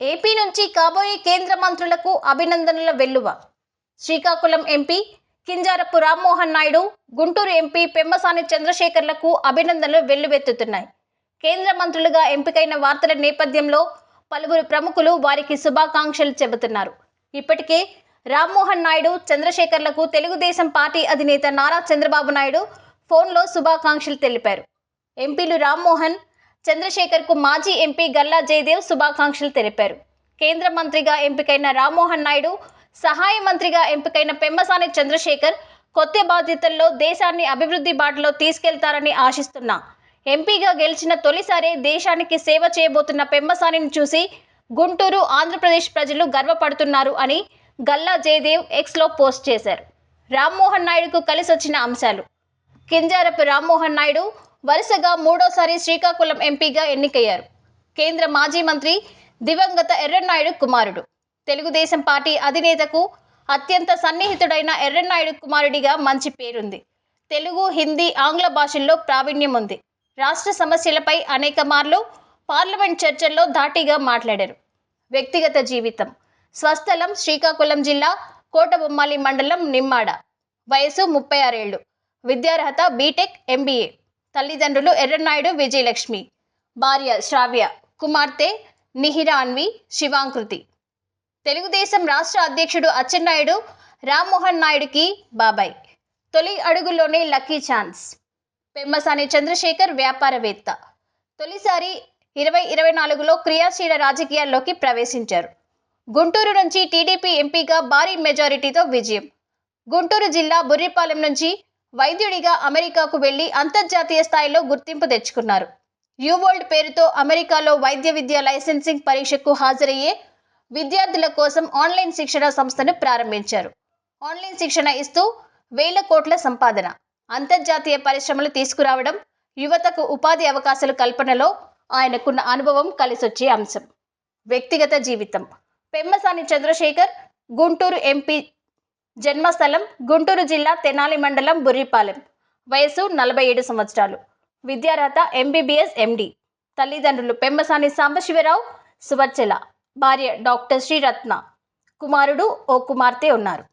AP నుంచి కాబోయే కేంద్ర మంత్రులకు అభినందనల వెల్లువ. శ్రీకాకుళం ఎంపీ కింజారపు రామ్మోహన్ నాయుడు గుంటూరు ఎంపీ పెమ్మసాని చంద్రశేఖర్లకు అభినందనలు వెల్లువెత్తుతున్నాయి. కేంద్ర మంత్రులుగా ఎంపికైన వార్తల నేపథ్యంలో పలువురు ప్రముఖులు వారికి శుభాకాంక్షలు చెబుతున్నారు. ఇప్పటికే రామ్మోహన్ నాయుడు చంద్రశేఖర్లకు తెలుగుదేశం పార్టీ అధినేత నారా చంద్రబాబు నాయుడు ఫోన్లో శుభాకాంక్షలు తెలిపారు. ఎంపీలు రామ్మోహన్ చంద్రశేఖర్కు మాజీ ఎంపీ గల్లా జయదేవ్ శుభాకాంక్షలు తెలిపారు. కేంద్ర మంత్రిగా ఎంపికైన రామ్మోహన్ నాయుడు సహాయ మంత్రిగా ఎంపికైన పెమ్మసాని చంద్రశేఖర్ కొత్త బాధ్యతల్లో దేశాన్ని అభివృద్ధి బాటలో తీసుకెళ్తారని ఆశిస్తున్నా. ఎంపీగా గెలిచిన తొలిసారే దేశానికి సేవ చేయబోతున్న పెమ్మసానిని చూసి గుంటూరు ఆంధ్రప్రదేశ్ ప్రజలు గర్వపడుతున్నారు అని గల్లా జయదేవ్ ఎక్స్లో పోస్ట్ చేశారు. రామ్మోహన్ నాయుడుకు కలిసి వచ్చిన అంశాలు. కింజారపు రామ్మోహన్ నాయుడు వరుసగా మూడోసారి శ్రీకాకుళం ఎంపీగా ఎన్నికయ్యారు. కేంద్ర మాజీ మంత్రి దివంగత ఎర్రన్నాయుడు కుమారుడు. తెలుగుదేశం పార్టీ అధినేతకు అత్యంత సన్నిహితుడైన ఎర్రన్నాయుడు కుమారుడిగా మంచి పేరుంది. తెలుగు హిందీ ఆంగ్ల భాషల్లో ప్రావీణ్యం ఉంది. రాష్ట్ర సమస్యలపై అనేక మార్లు పార్లమెంట్ చర్చల్లో ధాటిగా మాట్లాడారు. వ్యక్తిగత జీవితం. స్వస్థలం శ్రీకాకుళం జిల్లా కోటబొమ్మాలి మండలం నిమ్మాడ. వయసు ముప్పై ఆరేళ్ళు విద్యార్హత బీటెక్ ఎంబీఏ. తల్లిదండ్రులు ఎర్రనాయుడు విజయలక్ష్మి భార్య శ్రావ్య కుమార్తె నిహిరాన్వి శివాంకృతి. తెలుగుదేశం రాష్ట్ర అధ్యక్షుడు అచ్చెన్నాయుడు రామ్మోహన్ నాయుడుకి బాబాయ్. తొలి అడుగులోనే లక్కీ ఛాన్స్. పెమ్మసాని చంద్రశేఖర్ వ్యాపారవేత్త. తొలిసారి ఇరవై ఇరవై నాలుగులో క్రియాశీల రాజకీయాల్లోకి ప్రవేశించారు. గుంటూరు నుంచి టీడీపీ ఎంపీగా భారీ మెజారిటీతో విజయం. గుంటూరు జిల్లా బుర్రిపాలెం నుంచి వైద్యుడిగా అమెరికాకు వెళ్ళి అంతర్జాతీయ స్థాయిలో గుర్తింపు తెచ్చుకున్నారు. యూవోల్డ్ పేరుతో అమెరికాలో వైద్య విద్య లైసెన్సింగ్ పరీక్షకు హాజరయ్యే విద్యార్థుల కోసం ఆన్లైన్ శిక్షణ సంస్థను ప్రారంభించారు. ఆన్లైన్ శిక్షణ ఇస్తూ వేల కోట్ల సంపాదన అంతర్జాతీయ పరిశ్రమలు తీసుకురావడం యువతకు ఉపాధి అవకాశాల కల్పనలో ఆయనకున్న అనుభవం కలిసొచ్చే అంశం. వ్యక్తిగత జీవితం. పెమ్మసాని చంద్రశేఖర్ గుంటూరు ఎంపీ జన్మస్థలం గుంటూరు జిల్లా తెనాలి మండలం బుర్రిపాలెం. వయసు నలభై ఏడు సంవత్సరాలు. విద్యార్హత ఎంబీబీఎస్ ఎండి. తల్లిదండ్రులు పెమ్మసాని సాంబశివరావు సువర్చల. భార్య డాక్టర్ శ్రీరత్న. కుమారుడు ఓ కుమార్తె ఉన్నారు.